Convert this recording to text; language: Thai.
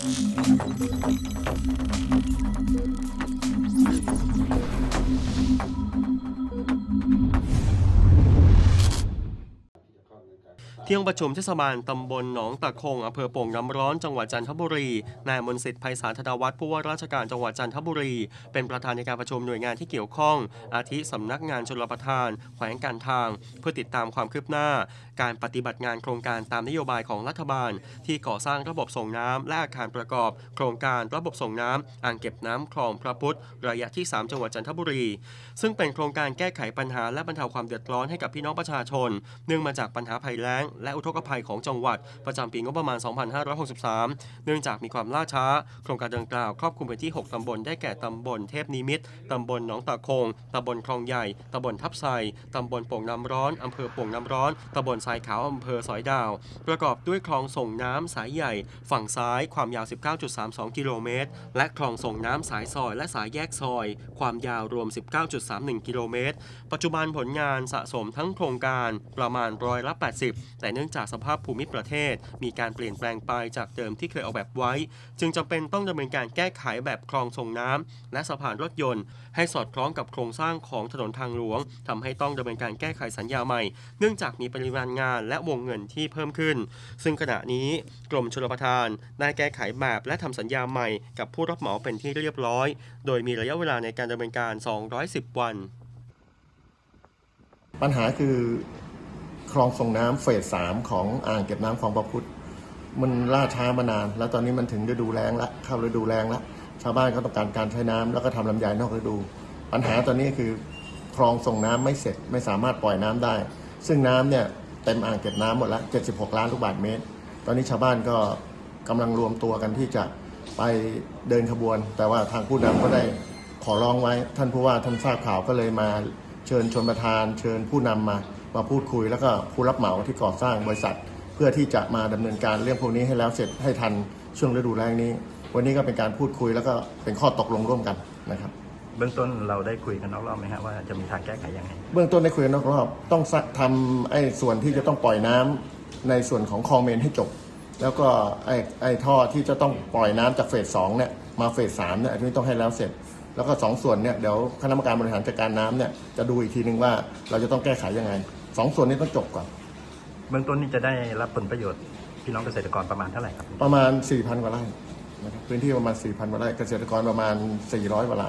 Thank you. ที่ห้องประชุมเทศบาลตำบลหนองตะคงอำเภอโป่งน้ำร้อนจังหวัดจันทบุรี นายมนสิทธิ์ไพศาลธนวัฒน์ผู้ว่าราชการจังหวัดจันทบุรี เป็นประธานในการประชุมหน่วยงานที่เกี่ยวข้อง อาทิสำนักงานชลประทาน แขวงการทาง เพื่อติดตามความคืบหน้า การปฏิบัติงานโครงการตามนโยบายของรัฐบาล ที่ก่อสร้างระบบส่งน้ำและอาคารประกอบ โครงการระบบส่งน้ำอ่างเก็บน้ำคลองพระพุทธระยะที่ 3 จังหวัดจันทบุรี ซึ่งเป็นโครงการแก้ไขปัญหาและบรรเทาความเดือดร้อนให้กับพี่น้องประชาชน เนื่องมาจากปัญหาภัยแล้งและอุทกภัยของจังหวัด ประจำปีงบประมาณ 2563 เนื่องจากมีความล่าช้า โครงการดังกล่าวครอบคลุมพื้นที่ 6 ตำบล ได้แก่ตำบลเทพนิมิตรตำบลหนองตาคงตำบลคลองใหญ่ตำบลทับไซตำบลโป่งน้ำร้อนอำเภอโป่งน้ำร้อนตำบลทรายขาวอำเภอสอยดาว ประกอบด้วยคลองส่งน้ำสายใหญ่ ฝั่งซ้ายความยาว 19.32 กิโลเมตร และคลองส่งน้ำสายซอยและสายแยกซอย ความยาวรวม 19.31 กิโลเมตร ปัจจุบันผลงานสะสมทั้งโครงการประมาณร้อยละ 80 แต่เนื่องจากสภาพภูมิประเทศ มีการเปลี่ยนแปลงไปจากเดิมที่เคยออกแบบไว้ จึงจำเป็นต้องดำเนินการแก้ไขแบบคลองส่งน้ำและสะพานรถยนต์ ให้สอดคล้องกับโครงสร้างของถนนทางหลวงทำให้ต้องดำเนินการแก้ไขสัญญาใหม่ เนื่องจากมีปริมาณงานและวงเงินที่เพิ่มขึ้น ซึ่งขณะนี้กรมชลประทานได้แก้ไขแบบและทำสัญญาใหม่กับผู้รับเหมาเป็นที่เรียบร้อย โดยมีระยะเวลาในการดำเนินการ 210 วัน ปัญหาคือ ลองส่งน้ำเฟสสามของอ่างเก็บน้ำคลองประพุทธมันล่าช้ามานาน แล้วตอนนี้มันถึงฤดูแล้งละเข้าฤดูแล้งละชาวบ้านก็ต้องการการใช้น้ำแล้วก็ทำลำไยนอกฤดู ปัญหาตอนนี้คือคลองส่งน้ำไม่เสร็จไม่สามารถปล่อยน้ำได้ ซึ่งน้ำเนี่ยเต็มอ่างเก็บน้ำหมดละ76 ล้านลูกบาศก์เมตร ตอนนี้ชาวบ้านก็กำลังรวมตัวกันที่จะไปเดินขบวน แต่ว่าทางผู้นำก็ได้ขอร้องไว้ ท่านผู้ว่าท่านทราบข่าวก็เลยมาเชิญชนประธาน เชิญผู้นำมา มาพูดคุยแล้วก็ผู้รับเหมาที่ก่อสร้างบริษัท เพื่อที่จะมาดำเนินการเรื่องพวกนี้ให้แล้วเสร็จให้ทันช่วงฤดูแล้งนี้ วันนี้ก็เป็นการพูดคุยแล้วก็เป็นข้อตกลงร่วมกันนะครับ เบื้องต้นเราได้คุยกันนอกรอบไหมฮะว่าจะมีทางแก้ไขยังไงเบื้องต้นได้คุยกันนอกรอบ ต้องสักทำไอ้ส่วนที่จะต้องปล่อยน้ำในส่วนของคลองเมนให้จบ แล้วก็ไอ้ไอ้ท่อที่จะต้องปล่อยน้ำจากเฟสสองเนี่ยมาเฟสสามเนี่ยอันนี้ต้องให้แล้วเสร็จ แล้วก็สองส่วนเนี่ยเดี๋ยวคณะกรรมการบริหารจัดการน้ำเนี่ยจะดูอีกทีนึงว่าเราจะต้องแก้ไขยังไงสองส่วนนี้ต้องจบก่อน เบื้องต้นนี่จะได้รับผลประโยชน์พี่น้องเกษตรกรประมาณเท่าไหร่ครับ ประมาณ 4,000 กว่าไร่นะครับพื้นที่ประมาณ 4,000 กว่าไร่เกษตรกรประมาณ 400 กว่าไร่